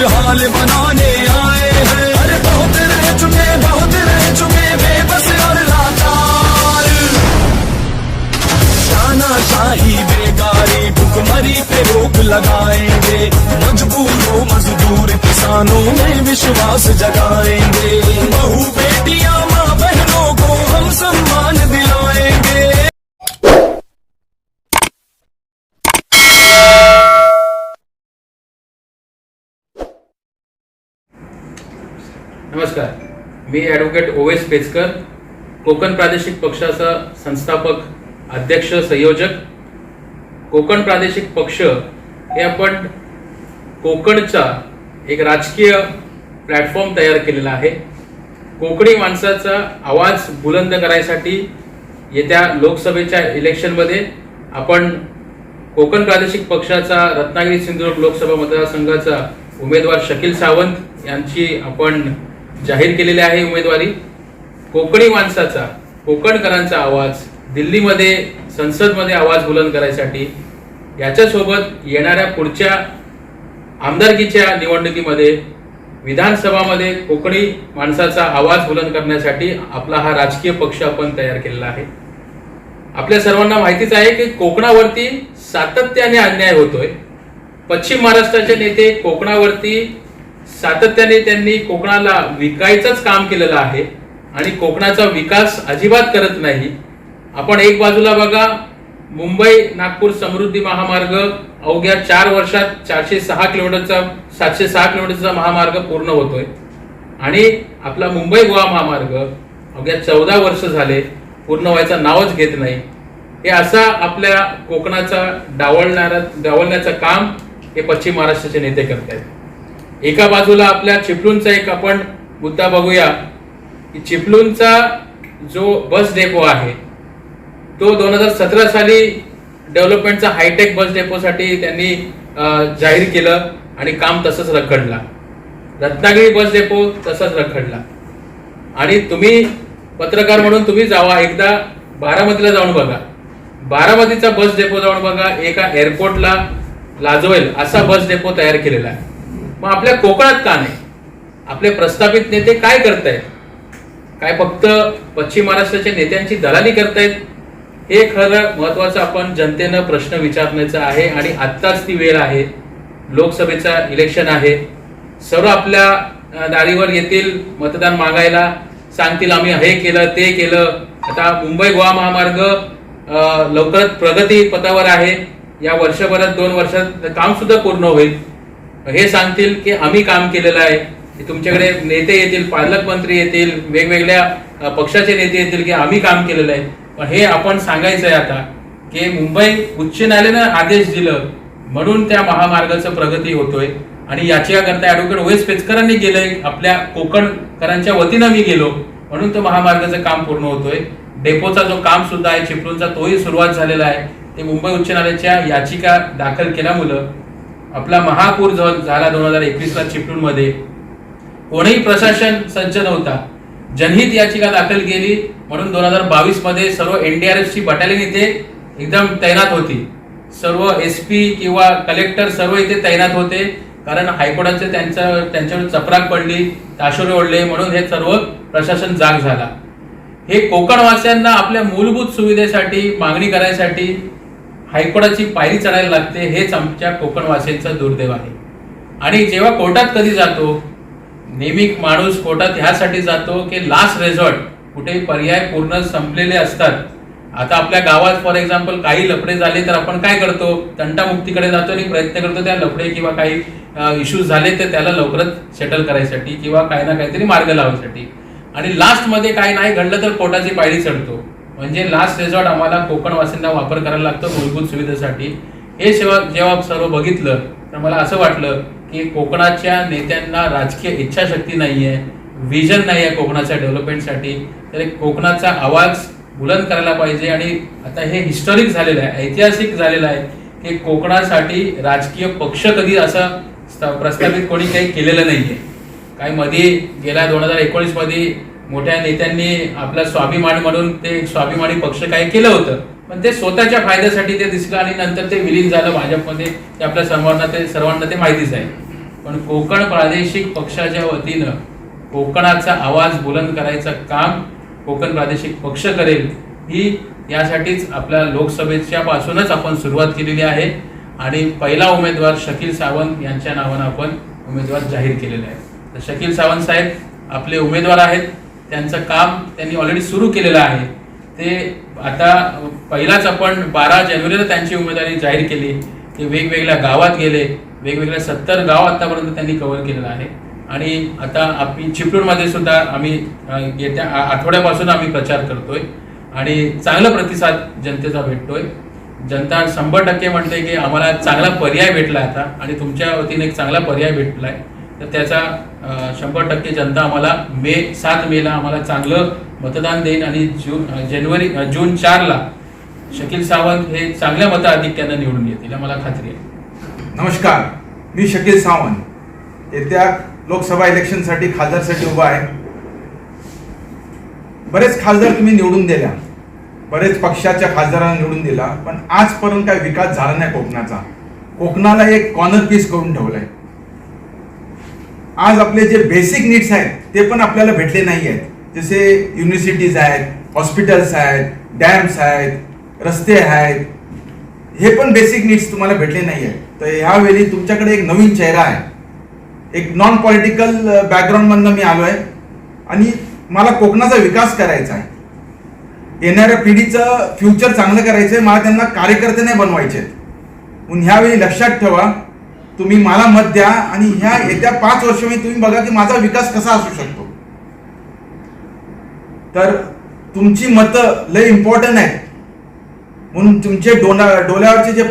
खुशहाल बनाने आए हैं। अरे बहुत रह चुके, बहुत रह चुके, बेबस और लाचार। शाही बेकारी भुखमरी पे रोक लगाएँगे। मजबूरों, मजदूर किसानों में विश्वास जगाएँगे। बहू बेटियाँ, माँ बहनों को हम सम्मान नमस्कार. मी ॲडव्होकेट ओवेस पेचकर कोकण प्रादेशिक पक्षाचा संस्थापक अध्यक्ष संयोजक. कोकण प्रादेशिक पक्ष हे आपण कोकणचा एक राजकीय प्लॅटफॉर्म तयार केलेला आहे. कोकणी माणसाचा आवाज बुलंद करायसाठी येत्या लोकसभेच्या इलेक्शनमध्ये आपण कोकण प्रादेशिक पक्षाचा रत्नागिरी सिंधुदुर्ग लोकसभा मतदारसंघाचा उमेदवार शकील सावंत यांची आपण जाहीर केलेली आहे उमेदवारी. कोकणी माणसाचा कोकणकरांचा आवाज दिल्लीमध्ये संसदमध्ये आवाज बुलंद करायसाठी याच्यासोबत येणाऱ्या पुढच्या आमदारकीच्या निवडणुकीमध्ये विधानसभामध्ये कोकणी माणसाचा आवाज बुलंद करण्यासाठी आपला हा राजकीय पक्ष आपण तयार केलेला आहे. आपल्या सर्वांना माहितीच आहे की कोकणावरती सातत्याने अन्याय होतोय. पश्चिम महाराष्ट्राचे नेते कोकणावरती सातत्याने त्यांनी कोकणाला विकायचंच काम केलेलं आहे आणि कोकणाचा विकास अजिबात करत नाही. आपण एक बाजूला बघा मुंबई नागपूर समृद्धी महामार्ग अवघ्या चार वर्षात चारशे सहा किलोमीटरचा सातशे सहा किलोमीटरचा महामार्ग पूर्ण होतोय. आणि आपला मुंबई गोवा महामार्ग अवघ्या चौदा वर्ष झाले पूर्ण व्हायचं नावच घेत नाही. हे असा आपल्या कोकणाचा डावलणारा डावलण्याचं काम हे पश्चिम महाराष्ट्राचे नेते करत आहेत एका बाजूला आपल्या चिपळूणचा एक आपण मुद्दा बघूया. की चिपळूणचा जो बस डेपो आहे तो दोन हजार सतरा साली डेव्हलपमेंटचा हायटेक बस डेपोसाठी त्यांनी जाहीर केलं आणि काम तसंच रखडला. रत्नागिरी बस डेपो तसंच रखडला. आणि तुम्ही पत्रकार म्हणून तुम्ही जावा एकदा बारामतीला जाऊन बघा. बारामतीचा बस डेपो जाऊन बघा एका एअरपोर्टला लाजवेल असा बस डेपो तयार केलेला आहे. मग आपल्या कोकणात का नाही? आपले प्रस्थापित नेते काय करतायत? काय फक्त पश्चिम महाराष्ट्राच्या नेत्यांची दलाली करतायत? हे खरं महत्वाचं आपण जनतेनं प्रश्न विचारण्याचा आहे आणि आत्ताच ती वेळ आहे. लोकसभेचा इलेक्शन आहे. सर्व आपल्या दारीवर येतील मतदान मागायला सांगतील आम्ही हे केलं ते केलं. आता मुंबई गोवा महामार्ग लवकरच प्रगती पथावर आहे. या वर्षभरात दोन वर्षात काम सुद्धा पूर्ण होईल. हे सांगतील की आम्ही काम केलेलं आहे. तुमच्याकडे नेते येतील पालकमंत्री येतील वेगवेगळ्या पक्षाचे नेते येतील की आम्ही काम केलेलं आहे. पण हे आपण सांगायचं आहे आता की मुंबई उच्च न्यायालयानं आदेश दिलं म्हणून त्या महामार्गाचं प्रगती होतोय. आणि याच्याकरता ऍडव्होकेट ओएस पेचकरांनी गेलंय आपल्या कोकणकरांच्या वतीनं मी गेलो म्हणून तो महामार्गाचं काम पूर्ण होतोय. डेपोचा जो काम सुद्धा आहे चिपळूणचा तोही सुरुवात झालेला आहे. ते मुंबई उच्च न्यायालयाच्या याचिका दाखल केल्यामुळं आपला महापूर झाला दोन हजार एकवीसला चिपळूणमध्ये. कोणीही प्रशासन सज्ज नव्हता. जनहित याचिका दाखल केली म्हणून दोन हजार बावीसमध्ये सर्व एनडीआरएफ ची बटालियन इथे एकदम तैनात होती. सर्व एस पी किंवा कलेक्टर सर्व इथे तैनात होते कारण हायकोर्टाचे त्यांच्या त्यांच्यावर चपराक पडली ताशोरे ओढले म्हणून हे सर्व प्रशासन जाग झाला. हे कोकणवासियांना आपल्या मूलभूत सुविधेसाठी मागणी करायसाठी हायकोर्टाची पायरी चढायला लागते हेच आमच्या कोकणवासींचं दुर्दैव आहे. आणि जेव्हा कोर्टात कधी जातो नेहमी माणूस कोर्टात ह्यासाठी जातो की लास्ट रेझॉर्ट कुठे पर्याय पूर्ण संपलेले असतात. आता आपल्या गावात फॉर एक्झाम्पल काही लफडे झाले तर आपण काय करतो? तंटामुक्तीकडे जातो आणि प्रयत्न करतो त्या लफडे किंवा काही इश्यूज झाले तर त्याला लवकरच सेटल करायसाठी किंवा काही ना काहीतरी मार्ग लावायसाठी. आणि लास्टमध्ये काही नाही घडलं तर कोर्टाची पायरी चढतो. म्हणजे लास्ट रेझॉर्ट आम्हाला कोकणवासींना वापर करायला लागतो मूलभूत सुविधेसाठी. हे सेवा जेव्हा सर्व बघितलं तर मला असं वाटलं की कोकणाच्या नेत्यांना राजकीय इच्छाशक्ती नाहीये विजन नाही आहे कोकणाच्या डेव्हलपमेंटसाठी तर कोकणाचा आवाज बुलंद करायला पाहिजे आणि आता हे हिस्टॉरिक झालेलं आहे ऐतिहासिक झालेलं आहे की कोकणासाठी राजकीय पक्ष कधी असं प्रस्थापित कोणी काही केलेलं नाहीये. काही मध्ये गेल्या दोन हजार एकोणीसमध्ये मोठ्या नेत्यांनी आपला स्वाभिमान म्हणून ते स्वाभिमानी पक्ष काय केलं होतं. पण ते स्वतःच्या फायद्यासाठी ते दिसलं आणि नंतर ते विलीन झालं भाजपमध्ये. ते आपल्या सर्वांना ते सर्वांना ते माहितीच आहे. पण कोकण प्रादेशिक पक्षाच्या वतीनं कोकणाचा आवाज बुलंद करायचं काम कोकण प्रादेशिक पक्ष करेल ही यासाठीच आपल्या लोकसभेच्या पासूनच आपण सुरुवात केलेली आहे. आणि पहिला उमेदवार शकील सावंत यांच्या नावानं आपण उमेदवार जाहीर केलेले आहे. तर शकील सावंत साहेब आपले उमेदवार आहेत. त्यांचं काम त्यांनी ऑलरेडी सुरू केलेलं आहे. ते आता पहिलाच आपण बारा जानेवारीला त्यांची उमेदवारी जाहीर केली. ते वेगवेगळ्या गावात गेले. वेगवेगळ्या सत्तर गाव आतापर्यंत त्यांनी कव्हर केलेलं आहे. आणि आता आम्ही चिपळूणमध्ये सुद्धा आम्ही येत्या आठवड्यापासून आम्ही प्रचार करतोय. आणि चांगला प्रतिसाद जनतेचा भेटतोय. जनता शंभर टक्के म्हणते की आम्हाला चांगला पर्याय भेटला आता. आणि तुमच्या वतीने एक चांगला पर्याय भेटला आहे तर त्याचा शंभर टक्के जनता आम्हाला मे सात मेला आम्हाला चांगलं मतदान देईल आणि जून जनवरी जानेवारी जून चारला शकील सावंत हे चांगल्या मताधिक्यानं निवडून येतील मला खात्री आहे. नमस्कार मी शकील सावंत. येत्या लोकसभा इलेक्शनसाठी खासदारसाठी उभा आहे. बरेच खासदार तुम्ही निवडून दिल्या. बरेच पक्षाच्या खासदारांना निवडून दिला पण आजपर्यंत काही विकास झाला नाही कोकणाचा. कोकणाला एक कॉर्नर पीस करून ठेवलाय. आज आपले जे बेसिक नीड्स आहेत ते पण आपल्याला भेटले नाही आहेत. जसे युनिव्हर्सिटीज आहेत हॉस्पिटल्स आहेत डॅम्स आहेत रस्ते आहेत हे पण बेसिक नीड्स तुम्हाला भेटले नाही आहेत. तर ह्यावेळी तुमच्याकडे एक नवीन चेहरा आहे. एक नॉन पॉलिटिकल बॅकग्राऊंडमधनं मी आलो आहे आणि मला कोकणाचा विकास करायचा आहे. येणाऱ्या पिढीचं फ्युचर चांगलं करायचं आहे मला त्यांना कार्यकर्ते नाही बनवायचे आहेत. म्हणून ह्यावेळी लक्षात ठेवा तुम्ही मला मत द्या आणि ह्या येत्या पाच वर्षामध्ये तुम्ही बघा की माझा विकास कसा असू शकतो. तर तुमची मतं लय इम्पॉर्टंट आहेत. म्हणून तुमचे डोना डोल्यावरचे जे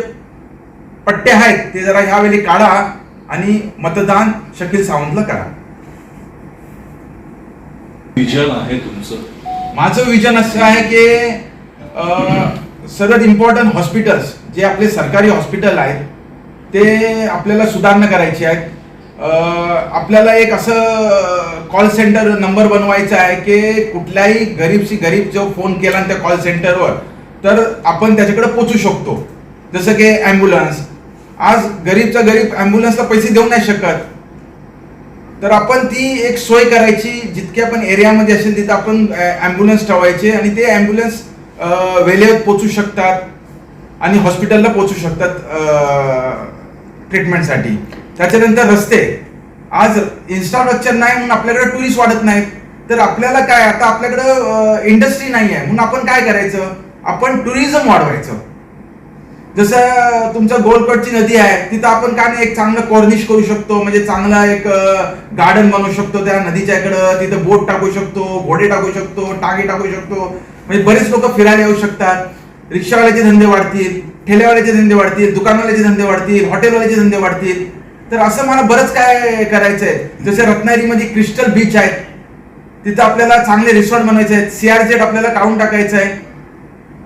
पट्टे आहेत ते जरा ह्यावेळी काढा आणि मतदान शकील सावंतला करा. विजन आहे तुमचं. माझं विजन असं आहे की सर्वात इम्पॉर्टंट हॉस्पिटल्स जे आपले सरकारी हॉस्पिटल आहेत ते आपल्याला सुधारणा करायची आहेत आपल्याला एक असं कॉल सेंटर नंबर बनवायचा आहे की कुठल्याही गरीबशी गरीब जो फोन केला ना त्या कॉल सेंटरवर तर आपण त्याच्याकडे पोचू शकतो. जसं की ॲम्ब्युलन्स आज गरीबचा गरीब ॲम्ब्युलन्सला पैसे देऊ नाही शकत. तर आपण ती एक सोय करायची जितक्या आपण एरियामध्ये असेल तिथं आपण ॲम्ब्युलन्स ठेवायचे आणि ते ॲम्ब्युलन्स वेळेवर पोचू शकतात आणि हॉस्पिटलला पोचू शकतात ट्रीटमेंटसाठी त्याच्यानंतर रस्ते. आज इन्फ्रास्ट्रक्चर नाही म्हणून आपल्याकडे टुरिस्ट वाढत नाहीत. तर आपल्याला काय आता आपल्याकडं इंडस्ट्री नाही आहे म्हणून आपण काय करायचं? आपण टुरिझम वाढवायचं. जसं तुमचं गोलकडची नदी आहे तिथं आपण काय नाही एक चांगलं कॉर्निश करू शकतो? म्हणजे चांगला एक गार्डन बनवू शकतो त्या नदीच्या इकडं. तिथं बोट टाकू शकतो घोडे टाकू शकतो टागे टाकू शकतो. म्हणजे बरेच लोक फिरायला येऊ शकतात. रिक्षावाल्याचे धंदे वाढतील. ठेलेवाल्याचे धंदे वाढतील दुकानवाल्याचे धंदे वाढतील हॉटेलवाल्याचे धंदे वाढतील. तर असं मला बरंच काय करायचं आहे जसे रत्नागिरीमध्ये क्रिस्टल बीच आहे तिथं आपल्याला चांगले रिसॉर्ट बनवायचे आहेत. सीआरजेट आपल्याला काढून टाकायचं आहे.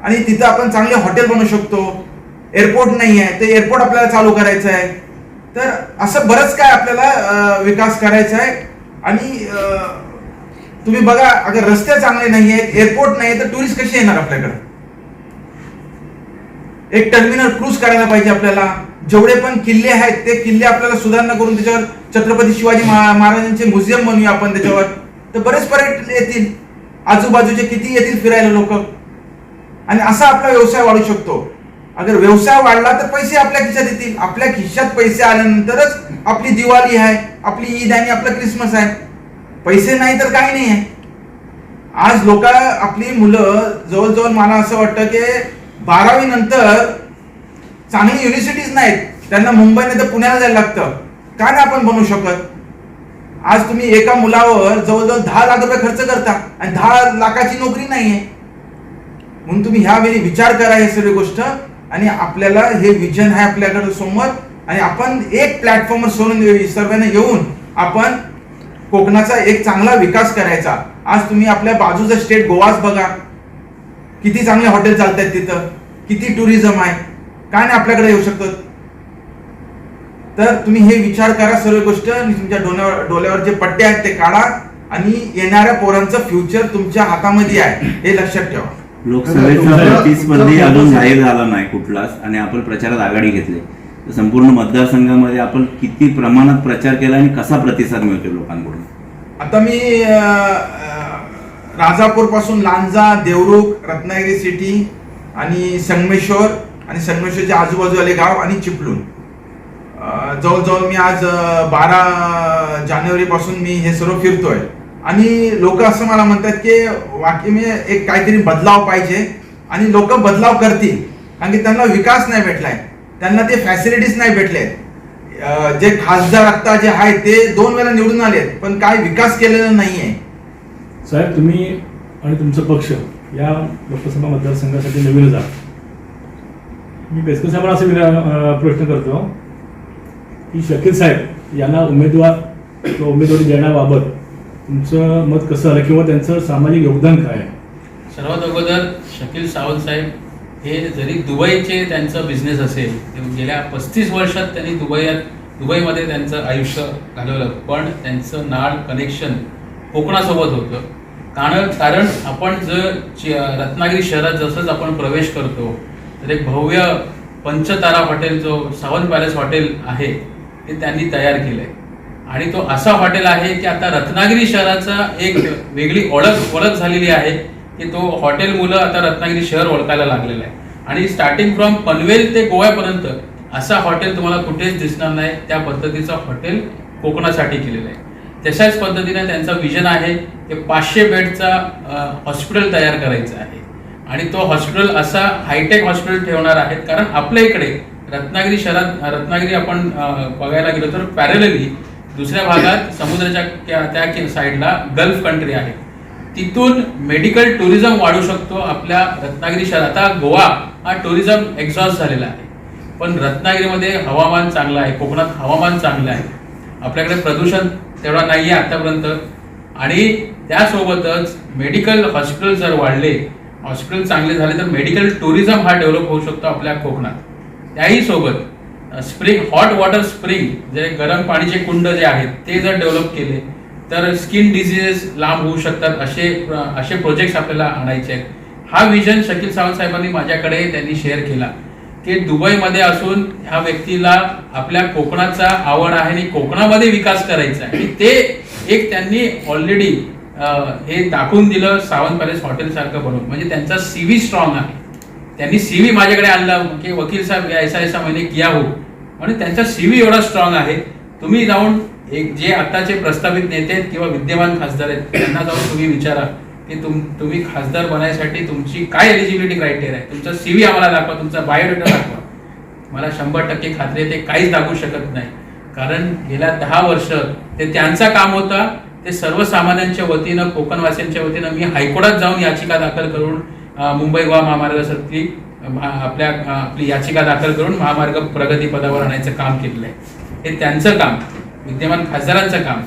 आणि तिथं आपण चांगले हॉटेल बनवू शकतो. एअरपोर्ट नाही आहे. ते एअरपोर्ट आपल्याला चालू करायचं आहे. तर असं बरंच काय आपल्याला विकास करायचा आहे. आणि तुम्ही बघा अगर रस्ते चांगले नाही आहेत एअरपोर्ट नाही तर टुरिस्ट कसे येणार आपल्याकडे? एक टर्मिनल क्रूज करायला पाहिजे आपल्याला. जेवढे पण किल्ले आहेत ते किल्ले आपल्याला सुधारणा करून त्याच्यावर छत्रपती शिवाजी महाराजांचे म्युझियम बनवूया आपण त्याच्यावर. तर बरेच पर्यटक येतील. आजूबाजूचे किती येतील फिरायला लोक? आणि असा आपला व्यवसाय वाढू शकतो. अगर व्यवसाय वाढला तर पैसे आपल्या खिशात येतील. आपल्या खिशात पैसे आल्यानंतरच आपली दिवाळी आहे आपली ईद आणि आपला क्रिसमस आहे. पैसे नाही तर काही नाही आहे आज लोक आपली मुलं जवळजवळ मला असं वाटतं की बारावी नंतर चांगली युनिव्हर्सिटीज नाहीत. त्यांना मुंबई नाही तर पुण्याला जायला लागतं. का नाही आपण बनवू शकत? आज तुम्ही एका मुलावर जवळजवळ दहा लाख रुपये खर्च करता आणि दहा लाखाची नोकरी नाहीये. म्हणून तुम्ही ह्यावेळी विचार करा हे सर्व गोष्ट आणि आपल्याला हे विजन आहे आपल्याकडे समोर आणि आपण एक प्लॅटफॉर्मवर सोडून सर्वांना येऊन आपण कोकणाचा एक चांगला विकास करायचा. आज तुम्ही आपल्या बाजूचा स्टेट गोवाच बघा. किती चांगले हॉटेल चालत आहेत तिथं? किती टुरिझम आहे? काय नाही आपल्याकडे येऊ शकतात तर तुम्ही हे विचार करा सर्व गोष्ट आणि तुमच्या डोल्यावर डोल्यावर जे पट्टे आहेत ते काढा आणि येणाऱ्या पोरांचं फ्युचर तुमच्या हातामध्ये आहे हे लक्षात ठेवा. लोकसभेचा प्रतिस्पर्धी अजून जाहीर झाला नाही कुठलाच आणि आपण प्रचारात आघाडी घेतली. संपूर्ण मतदारसंघामध्ये आपण किती प्रमाणात प्रचार केला आणि कसा प्रतिसाद मिळतो लोकांकडून? आता मी राजापूरपासून लांजा देवरुख रत्नागिरी सिटी आणि संगमेश्वर आणि संगमेश्वरच्या आजूबाजूवाले गाव आणि चिपळूण. जवळजवळ मी आज बारा जानेवारीपासून मी हे सर्व फिरतोय. आणि लोक असं मला म्हणतात की वाक्य मी एक काहीतरी बदलाव पाहिजे आणि लोक बदलाव करतील. कारण की त्यांना विकास नाही भेटलाय. त्यांना ते फॅसिलिटीज नाही भेटले जे खासदार आत्ता जे आहेत ते दोन वेळा निवडून आलेत पण काय विकास केलेला आहे साहेब तुम्ही आणि तुमचा पक्ष या लोकसभा मतदारसंघासाठी नवीनच आहात मी बेसकर साहेबांना असं विना- प्रश्न करतो की शकील साहेब यांना उमेदवार किंवा उमेदवारी देण्याबाबत तुमचं मत कसं आलं किंवा त्यांचं सामाजिक योगदान काय आहे? सर्वात अगोदर शकील सावंत साहेब हे जरी दुबईचे त्यांचं बिझनेस असेल गेल्या पस्तीस वर्षात त्यांनी दुबईत दुबईमध्ये त्यांचं आयुष्य घालवलं. पण त्यांचं नाळ कनेक्शन कोकणासोबत होतं. कारण कारण आपण जर रत्नागिरी शहरात जसंच आपण प्रवेश करतो तर एक भव्य पंचतारा हॉटेल जो सावंत पॅलेस हॉटेल आहे ते त्यांनी तयार केलं आहे आणि तो असा हॉटेल आहे की आता रत्नागिरी शहराचा एक वेगळी ओळख ओळख झालेली आहे की तो हॉटेल मुलं आता रत्नागिरी शहर ओळखायला लागलेलं आहे. आणि स्टार्टिंग फ्रॉम पनवेल ते गोव्यापर्यंत असा हॉटेल तुम्हाला कुठेच दिसणार नाही त्या पद्धतीचं हॉटेल कोकणासाठी केलेलं आहे. तशाच पद्धतीने त्यांचा विजन आहे. ते पाचशे बेडचा हॉस्पिटल तयार करायचं आहे. आणि तो हॉस्पिटल असा हायटेक हॉस्पिटल ठेवणार आहेत. कारण आपल्या इकडे रत्नागिरी शहरात रत्नागिरी आपण बघायला गेलो तर पॅरेलली दुसऱ्या भागात समुद्राच्या त्या- साईडला गल्फ कंट्री आहे. तिथून मेडिकल टुरिझम वाढू शकतो आपल्या रत्नागिरी शहरात आता गोवा हा टुरिझम एक्झॉस्ट झालेला आहे. पण रत्नागिरीमध्ये हवामान चांगलं आहे. कोकणात हवामान चांगलं आहे. आपल्याकडे प्रदूषण तेवढा नाही आहे आतापर्यंत. आणि त्यासोबतच मेडिकल हॉस्पिटल जर वाढले हॉस्पिटल चांगले झाले तर मेडिकल टुरिझम हा डेव्हलप होऊ शकतो आपल्या कोकणात. त्याही सोबत स्प्रिंग हॉट वॉटर स्प्रिंग जे गरम पाणीचे कुंड जे आहेत ते जर डेव्हलप केले तर स्किन डिझिजेस लांब होऊ शकतात असे असे प्रोजेक्ट्स आपल्याला आणायचे आहेत. हा विजन शकील सावंत साहेबांनी माझ्याकडे त्यांनी शेअर केला. की दुबईमध्ये असून ह्या व्यक्तीला आपल्या कोकणाचा आवड आहे आणि कोकणामध्ये विकास करायचा आहे. आणि ते एक त्यांनी ऑलरेडी हे दाखवून दिलं सावंत पॅलेस हॉटेल सारखं बनवून. म्हणजे त्यांचा सीव्ही स्ट्रॉंग आहे. त्यांनी सीव्ही माझ्याकडे आणला की वकील साहेब ऐसा ऐसा म्हणे किया हो. आणि त्यांचा सीव्ही एवढा स्ट्रॉंग आहे. तुम्ही जाऊन एक जे आताचे प्रस्तावित नेते आहेत किंवा विद्यमान खासदार आहेत त्यांना जाऊन तुम्ही विचारा. की तुम तुम्ही खासदार बनायसाठी तुमची काय एलिजिबिलिटी क्रायटेरिया आहे? तुमचा सीव्ही आम्हाला दाखवा तुमचा बायोडेटा दाखवा. मला शंभर टक्के खात्री आहे ते काहीच दाखवू शकत नाही. कारण गेल्या दहा वर्ष ते त्यांचा काम होता ते सर्वसामान्यांच्या वतीनं कोकणवासियांच्या वतीनं मी हायकोर्टात जाऊन याचिका दाखल करून मुंबई गोवा महामार्गासाठी आपल्या आपली याचिका दाखल करून महामार्ग प्रगती पदावर आणायचं काम केलेलं आहे. हे त्यांचं काम विद्यमान खासदारांचं काम.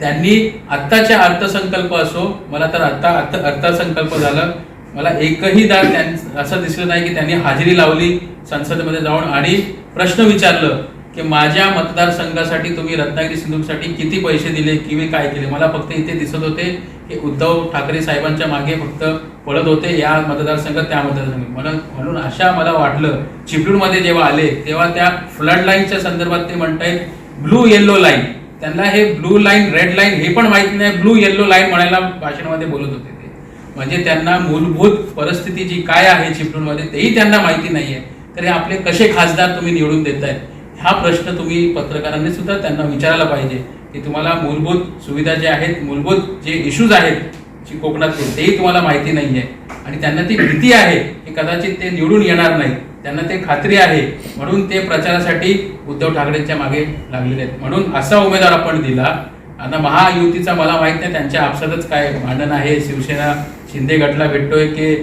त्यांनी आत्ताच्या अर्थसंकल्प असो मला तर आता अर्थ अर्थसंकल्प झालं. मला एकही दार त्यां असं दिसलं नाही की त्यांनी हाजेरी लावली संसदेमध्ये जाऊन आणि प्रश्न विचारलं की माझ्या मतदारसंघासाठी तुम्ही रत्नागिरी सिंधूसाठी किती पैसे दिले किंवा काय केले? मला फक्त इथे दिसत होते की उद्धव ठाकरे साहेबांच्या मागे फक्त पळत होते या मतदारसंघात त्या मतदारसंघात. म्हणून म्हणून अशा मला वाटलं चिपळूणमध्ये जेव्हा आले तेव्हा त्या फ्लड लाईनच्या संदर्भात ते म्हणतायत ब्लू येल्लो लाईन त्यांना हे ब्लू लाईन रेड लाईन हे पण माहिती नाही. ब्लू येल्लो लाईन म्हणायला भाषणामध्ये बोलत होते ते. म्हणजे त्यांना मूलभूत परिस्थिती जी काय आहे चिपळूणमध्ये तेही त्यांना माहिती नाहीये. तर हे आपले कसे खासदार तुम्ही निवडून देताय हा प्रश्न तुम्ही पत्रकारांनी सुद्धा त्यांना विचारायला पाहिजे. की तुम्हाला मूलभूत सुविधा ज्या आहेत मूलभूत जे इश्यूज आहेत जी कोकणातले तेही तुम्हाला माहिती नाहीये. आणि त्यांना ती भीती आहे की कदाचित ते निवडून येणार नाही त्यांना ते खात्री आहे. म्हणून ते प्रचारासाठी उद्धव ठाकरेंच्या मागे लागलेले आहेत. म्हणून असा उमेदवार आपण दिला. आता महायुतीचा मला माहीत नाही त्यांच्या आपसातच काय भांडण आहे? शिवसेना शिंदे गटला भेटतोय की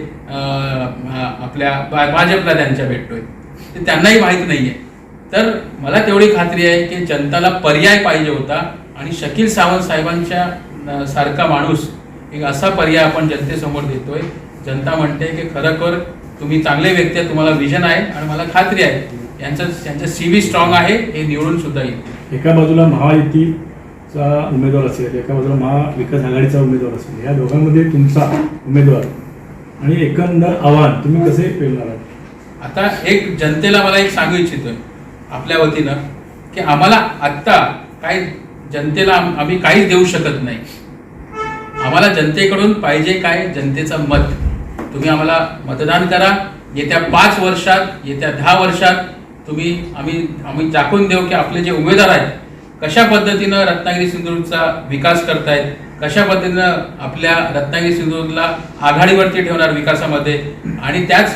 आपल्या भा- भाजपला त्यांच्या भेटतोय? ते त्यांनाही माहीत नाही आहे तर मला तेवढी खात्री आहे की जनताला पर्याय पाहिजे होता आणि शकील सावंत साहेबांच्या सारखा माणूस एक असा पर्याय आपण जनतेसमोर देतोय. जनता म्हणते की खरोखर तुम्ही चांगले व्यक्ती आहे तुम्हाला विजन आहे आणि मला खात्री आहे. यांचं त्यांचं सी व्ही स्ट्रॉंग आहे हे निवडून सुद्धा येईल. एका बाजूला महायुतीचा उमेदवार असेल एका बाजूला महाविकास आघाडीचा उमेदवार असेल. या दोघांमध्ये तुमचा उमेदवार आणि एकंदर आव्हान तुम्ही कसे पेलणार आहात? आता एक जनतेला मला एक सांगू इच्छितोय आपल्या वतीनं की आम्हाला आत्ता काही जनतेला आम- आम्ही काहीच देऊ शकत नाही. आम्हाला जनतेकडून पाहिजे काय? जनतेचं मत. तुम्ही आम्हाला मतदान करा. येत्या पाच वर्षात येत्या दहा वर्षात तुम्ही आम्ही आम्ही दाखवून देऊ की आपले जे उमेदवार आहेत कशा पद्धतीनं रत्नागिरी सिंधुदुर्गचा विकास करतायत कशा पद्धतीनं आपल्या रत्नागिरी सिंधुदुर्गला आघाडीवरती ठेवणार विकासामध्ये आणि त्याच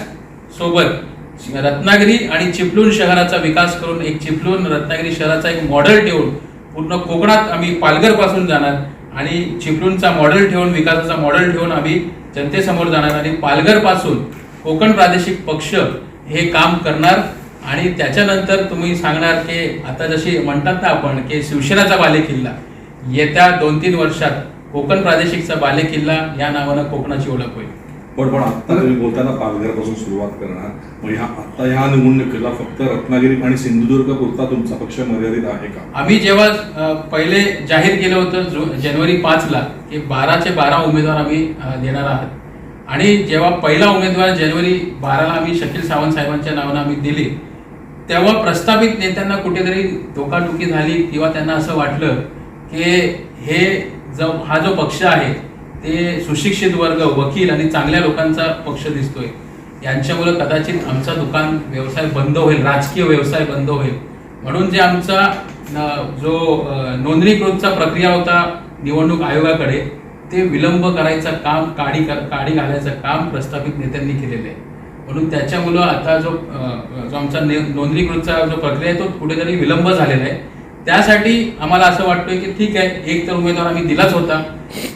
सोबत रत्नागिरी आणि चिपळूण शहराचा विकास करून एक चिपळूण रत्नागिरी शहराचा एक मॉडेल ठेवून पूर्ण कोकणात आम्ही पालघरपासून जाणार आणि चिपळूणचा मॉडेल ठेवून विकासाचा मॉडेल ठेवून आम्ही जनतेसमोर जाणार आणि पालघरपासून कोकण प्रादेशिक पक्ष हे काम करणार. आणि त्याच्यानंतर तुम्ही सांगणार की आता जशी म्हणतात ना आपण की शिवसेनाचा बालेकिल्ला येत्या दोन तीन वर्षात कोकण प्रादेशिकचा बालेकिल्ला या नावानं कोकणाची ओळख होईल. पण पण आत्ता तुम्ही बोलताना पालघरपासून सुरुवात करणार. मग ह्या आत्ता ह्या निवडणुकीला फक्त रत्नागिरी आणि सिंधुदुर्ग पुरता तुमचा पक्ष मर्यादित आहे का? आम्ही जेव्हा अ, पहिले जाहीर केलं होतं जो- जानेवारी पाचला की बाराचे बारा उमेदवार आम्ही अ, देणार आहात. आणि जेव्हा पहिला उमेदवार जानेवारी बाराला आम्ही शकील सावंत साहेबांच्या नावानं आम्ही दिली तेव्हा प्रस्थापित नेत्यांना कुठेतरी धोकाटुकी झाली किंवा त्यांना असं वाटलं की हे जो हा जो पक्ष आहे ते सुशिक्षित वर्ग वकील आणि चांगल्या लोकांचा पक्ष दिसतोय. यांच्यामुळे कदाचित आमचा दुकान व्यवसाय बंद होईल राजकीय व्यवसाय बंद होईल. म्हणून जे आमचा जो नोंदणीकृतचा प्रक्रिया होता निवडणूक आयोगाकडे ते विलंब करायचं काम काडी कर- काडी घालायचं काम प्रस्थापित नेत्यांनी केलेलं आहे. म्हणून त्याच्यामुळं आता जो जो आमचा ने- नोंदणीकृतचा जो प्रक्रिया आहे तो कुठेतरी विलंब झालेला आहे. त्यासाठी आम्हाला असं वाटतोय की ठीक आहे एक तर उमेदवार आम्ही दिलाच होता.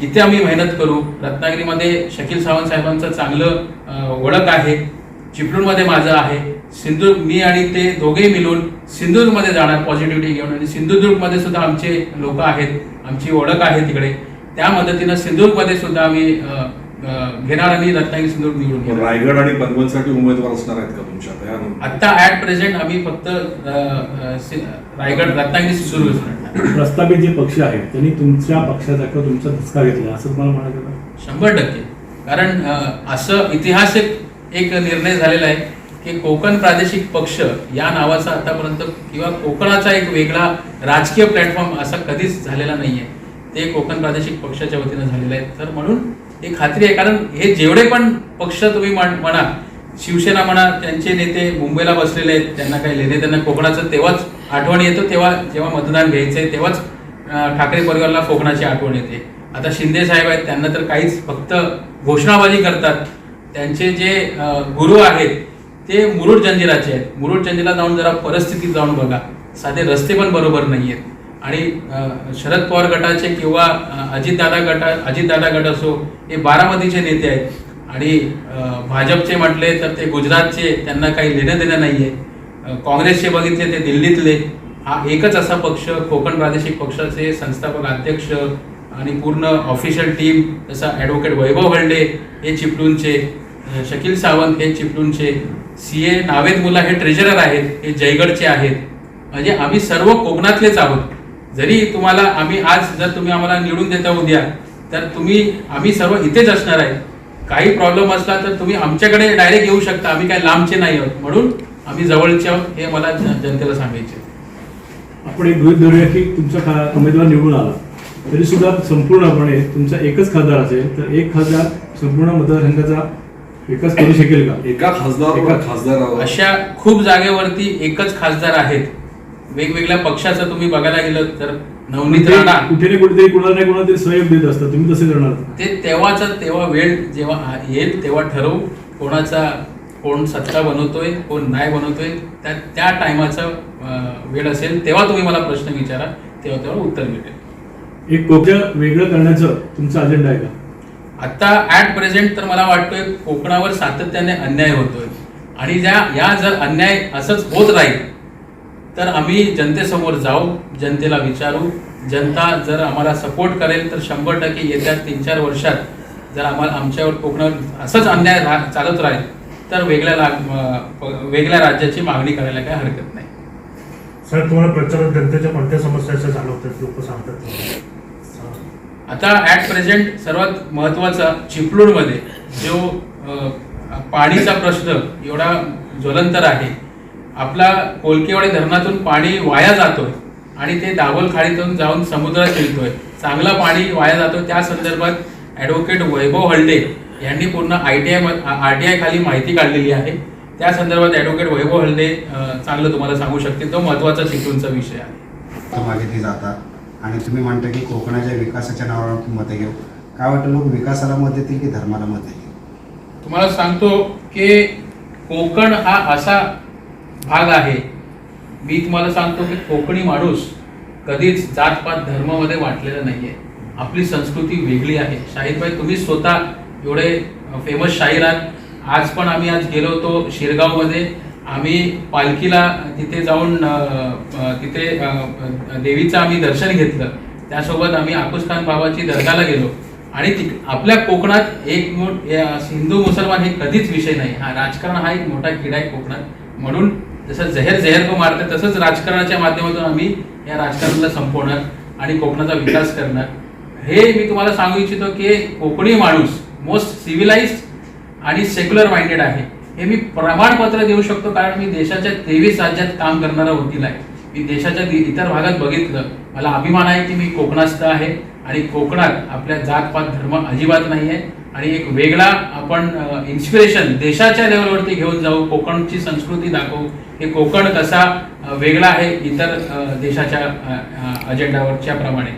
इथे आम्ही मेहनत करू. रत्नागिरीमध्ये शकील सावंत साहेबांचं चांगलं ओळख आहे. चिपळूणमध्ये माझं आहे. सिंधुदुर्ग मी आणि ते दोघेही मिळून सिंधुदुर्गमध्ये जाणार पॉझिटिव्हिटी घेऊन. आणि सिंधुदुर्गमध्ये सुद्धा आमचे लोक आहेत. आमची ओळख आहे तिकडे. त्या मदतीनं सिंधुदुर्गमध्ये सुद्धा आम्ही घेणार आणि रत्नागिरी सिंधुदुर्ग निवडून घेणार रायगड आणि पनवेलसाठी उमेदवार असणार आहेत का तुमच्या? आता ऍट प्रेझेंट आम्ही फक्त रायगड रत्नागिरी सिंधुदुर्ग. प्रस्तावित जे पक्ष आहेत त्यांनी तुमच्या पक्षाचा किंवा तुमचा धसका घेतला असं तुम्हाला म्हणायचं का? शंभर टक्के. कारण असं ऐतिहासिक एक निर्णय झालेला आहे की कोकण प्रादेशिक पक्ष या नावाचा आतापर्यंत किंवा कोकणाचा एक वेगळा राजकीय प्लॅटफॉर्म असा कधीच झालेला नाहीये. ते कोकण प्रादेशिक पक्षाच्या वतीनं झालेलं आहे. तर म्हणून ही खात्री आहे. कारण हे जेवढे पण पक्ष तुम्ही म्हणा शिवसेना म्हणा त्यांचे नेते मुंबईला बसलेले आहेत त्यांना काही लेणे त्यांना कोकणाचं तेव्हाच आठवण येतो तेव्हा जेव्हा मतदान घ्यायचंय तेव्हाच ठाकरे परिवाराला कोकणाची आठवण येते. आता शिंदे साहेब आहेत त्यांना तर काहीच फक्त घोषणाबाजी करतात. त्यांचे जे गुरु आहेत ते मुरुड जंजिराचे आहेत. मुरुड जंजिरा जाऊन जरा परिस्थिती जाऊन बघा. साधे रस्ते पण बरोबर नाही आहेत आणि शरद पवार गटाचे किंवा अजितदादा गटा अजितदादा गट असो हे बारामतीचे नेते आहेत. आणि भाजपचे म्हटले तर ते गुजरातचे त्यांना काही लेणं देणं नाही आहे काँग्रेसचे बघितले ते दिल्लीतले. हा एकच असा पक्ष कोकण प्रादेशिक पक्षाचे संस्थापक अध्यक्ष आणि पूर्ण ऑफिशियल टीम जसा ॲडव्होकेट वैभव हळडे हे चिपळूणचे शकील सावंत हे चिपळूणचे सी ए नावेद मुला हे ट्रेजरर आहेत हे जयगडचे आहेत. म्हणजे आम्ही सर्व कोकणातलेच आहोत. जरी तुम्हाला आम्ही आज जर तुम्ही आम्हाला निवडून देता उद्या तर तुम्ही आम्ही सर्व इथेच असणार आहे. काही प्रॉब्लेम असला तर तुम्ही आमच्याकडे डायरेक्ट येऊ शकता. आम्ही काही लांबचे नाही आहोत. म्हणून आम्ही जवळचे आहोत हे मला जन- जनतेला सांगायचे. आपण एक गृहित धरूया की तुमचा उमेदवार निवडून आला. तरी सुद्धा संपूर्णपणे तुमचा एकच खासदार असेल तर एक खासदार संपूर्ण मतदारसंघाचा विकास करू शकेल का? एका खासदार एका- खासदार अशा खूप जागेवरती एकच खासदार आहेत. वेगवेगळ्या पक्षाचं तुम्ही बघायला गेलं तर नवनीत राणा. कुठे ना कुठेतरी कोणाला नाही कोणाला तरी सहयोग देत असतात. तुम्ही तसे करणार. ते तेव्हाचा तेव्हा वेळ जेव्हा येईल तेव्हा ठरवू कोणाचा कोण सत्ता बनवतोय कोण नाही बनवतोय. त्या त्या टायमाचा वेळ असेल तेव्हा तुम्ही मला प्रश्न विचारा तेव्हा तेव्हा उत्तर भेटेल एक पक्ष वेगळं करण्याचं तुमचा अजेंडा आहे का? आता ऍट प्रेझेंट तर मला वाटतोय कोकणावर सातत्याने अन्याय होतोय. आणि ज्या या जर अन्याय असंच होत राहील तर आम्ही जनतेसमोर जाऊ जनतेला विचारू. जनता जर आम्हाला सपोर्ट करेल तर शंभर टक्के येत्या तीन चार वर्षात जर आम्हाला आमच्यावर कोकणावर असंच अन्याय रा- चालत राहील तर वेगळ्या ला- वेगळ्या राज्याची मागणी करायला काही हरकत नाही. साहेब तुम्हाला प्रचारात जनतेच्या कोणत्या समस्या अशा जाणवतात? लोक सांगतात. आता ऍट प्रेझेंट सर्वात महत्त्वाचा चिपळूणमध्ये जो पाणीचा प्रश्न एवढा ज्वलंतर आहे आपला कोलकेवाडी धरणातून पाणी वाया जातोय आणि ते दाभोल खाडीतून जाऊन समुद्रात मिळतोय चांगलं पाणी वाया जातोय. त्या संदर्भात ॲडव्होकेट वैभव हल्डे यांनी पूर्ण I T I R T I खाली माहिती काढलेली आहे. त्या संदर्भात ॲडव्होकेट वैभव हल्डे चांगलं तुम्हाला सांगू शकतील. तो महत्त्वाचा चिंतूंचा विषय आहे. मागे ते जातात आणि तुम्ही म्हणता की कोकणाच्या विकासाच्या नावावर मतं घेऊ. काय वाटतं लोक विकासाला मत देतील की धर्माला मत देतील? तुम्हाला सांगतो की कोकण हा असा भाग आहे. मी तुम्हाला सांगतो की कोकणी माणूस कधीच जातपात धर्मामध्ये वाटलेला आहे आपली संस्कृती वेगळी आहे. शाहीदभाई तुम्ही स्वतः एवढे फेमस शाहीर आहात. आज पण आम्ही आज गेलो होतो शिरगावमध्ये. आम्ही पालखीला तिथे जाऊन तिथे देवीचं आम्ही दर्शन घेतलं. त्यासोबत आम्ही आकुस्तान बाबाची दर्गाला गेलो. आणि ती आपल्या कोकणात एक मोठ हिंदू मुसलमान हे कधीच विषय नाही. हा राजकारण हा एक मोठा किडा आहे कोकणात. म्हणून जसं जहेर जहेर को मारतं तसंच राजकारणाच्या माध्यमातून आम्ही या राजकारणाला संपवणार आणि कोकणाचा विकास करणार. हे मी तुम्हाला सांगू इच्छितो की कोकणी माणूस मोस्ट सिव्हिलाइज आणि सेक्युलर माइंडेड आहे. हे मी प्रमाणपत्र देऊ शकतो कारण मी देशाच्या तेवीस राज्यात काम करणारा वकील आहे. मी देशाच्या इतर भागात बघितलं. मला अभिमान आहे की मी कोकणास्थ आहे आणि कोकणात आपल्या जातपात धर्म अजिबात नाही आहे आणि एक वेगळा आपण इन्स्पिरेशन देशाच्या लेवलवरती घेऊन जाऊ कोकणची संस्कृती दाखवू. हे कोकण कसा वेगळा आहे इतर देशाच्या अजेंडावरच्या प्रमाणे.